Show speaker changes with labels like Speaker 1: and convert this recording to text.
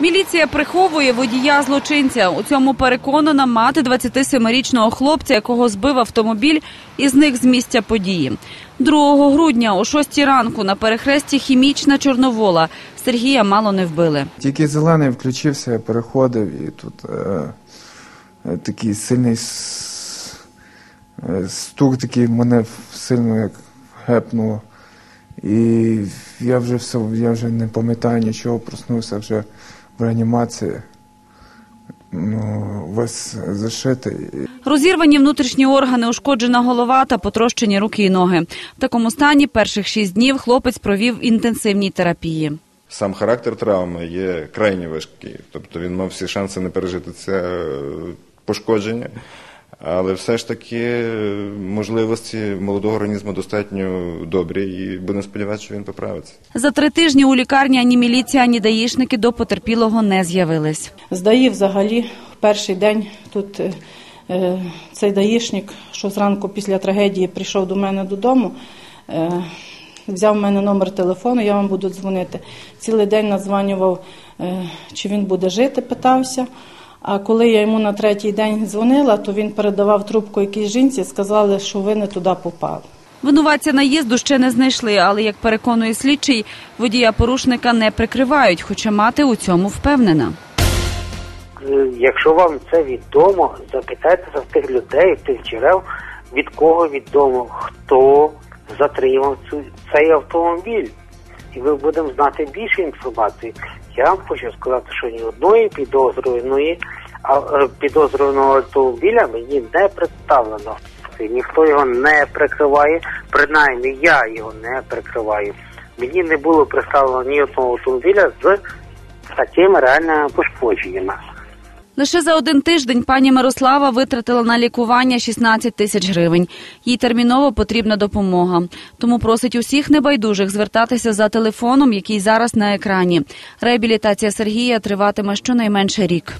Speaker 1: Міліція приховує водія злочинця. У цьому переконана мати 27-річного хлопця, якого збив автомобіль і зник з місця події. 2 грудня о 6 ранку на перехресті хімічна Чорновола Сергія мало не вбили.
Speaker 2: Тільки зелений включився, переходив, і тут е, е, такий сильний е, стук такий мене сильно як гепнуло. І я вже все, я вже не пам'ятаю нічого, проснувся вже в реанімації. Ну, весь зашитий.
Speaker 1: Розірвані внутрішні органи, ушкоджена голова та потрощені руки і ноги. В такому стані перших шість днів хлопець провів інтенсивні інтенсивній терапії.
Speaker 3: Сам характер травми є крайні важкий, тобто він мав всі шанси не пережити це е, пошкодження, але все ж таки е, можливості молодого організму достатньо добрі, і будемо сподіватися, що він поправиться.
Speaker 1: За три тижні у лікарні ані міліція, ані даїшники до потерпілого не з'явились.
Speaker 4: Здаї взагалі в перший день тут е, е, цей даїшник, що зранку після трагедії прийшов до мене додому, е, взяв в мене номер телефону, я вам буду дзвонити. Цілий день надзванював, е, чи він буде жити, питався. А коли я йому на третій день дзвонила, то він передавав трубку якійсь жінці, сказали, що ви не туди попали.
Speaker 1: Винуватця наїзду ще не знайшли, але як переконує слідчий, водія порушника не прикривають, хоча мати у цьому впевнена.
Speaker 5: Е, Якщо вам це відомо, запитайтеся в тих людей, в тих джерел, від кого відомо, хто затримав цю, цей автомобіль. І ми будемо знати більше інформації. Я вам хочу сказати, що ні одної підозрюваної а, е, підозрюваного автомобіля мені не представлено. Ніхто його не прикриває, принаймні я його не прикриваю. Мені не було представлено ні одного автомобіля з такими реальними пошкодженнями.
Speaker 1: Лише за один тиждень пані Мирослава витратила на лікування 16 тисяч гривень. Їй терміново потрібна допомога. Тому просить усіх небайдужих звертатися за телефоном, який зараз на екрані. Реабілітація Сергія триватиме щонайменше рік.